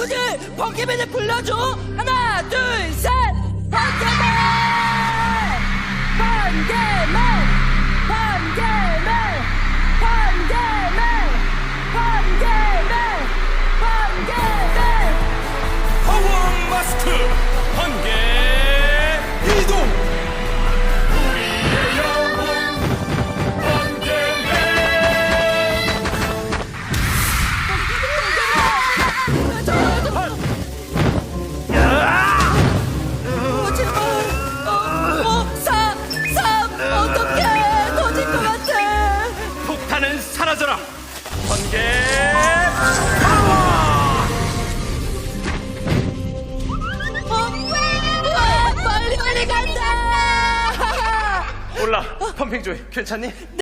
친구들 번개맨을 불러줘. 하나 둘셋. 번개맨 번개맨 번개맨 번개맨 번개맨. 번개맨 파워 마스터 번개 사라져라. 번개. 어, 우와, 빨리 빨리 간다 올라 펌핑 조이 괜찮니?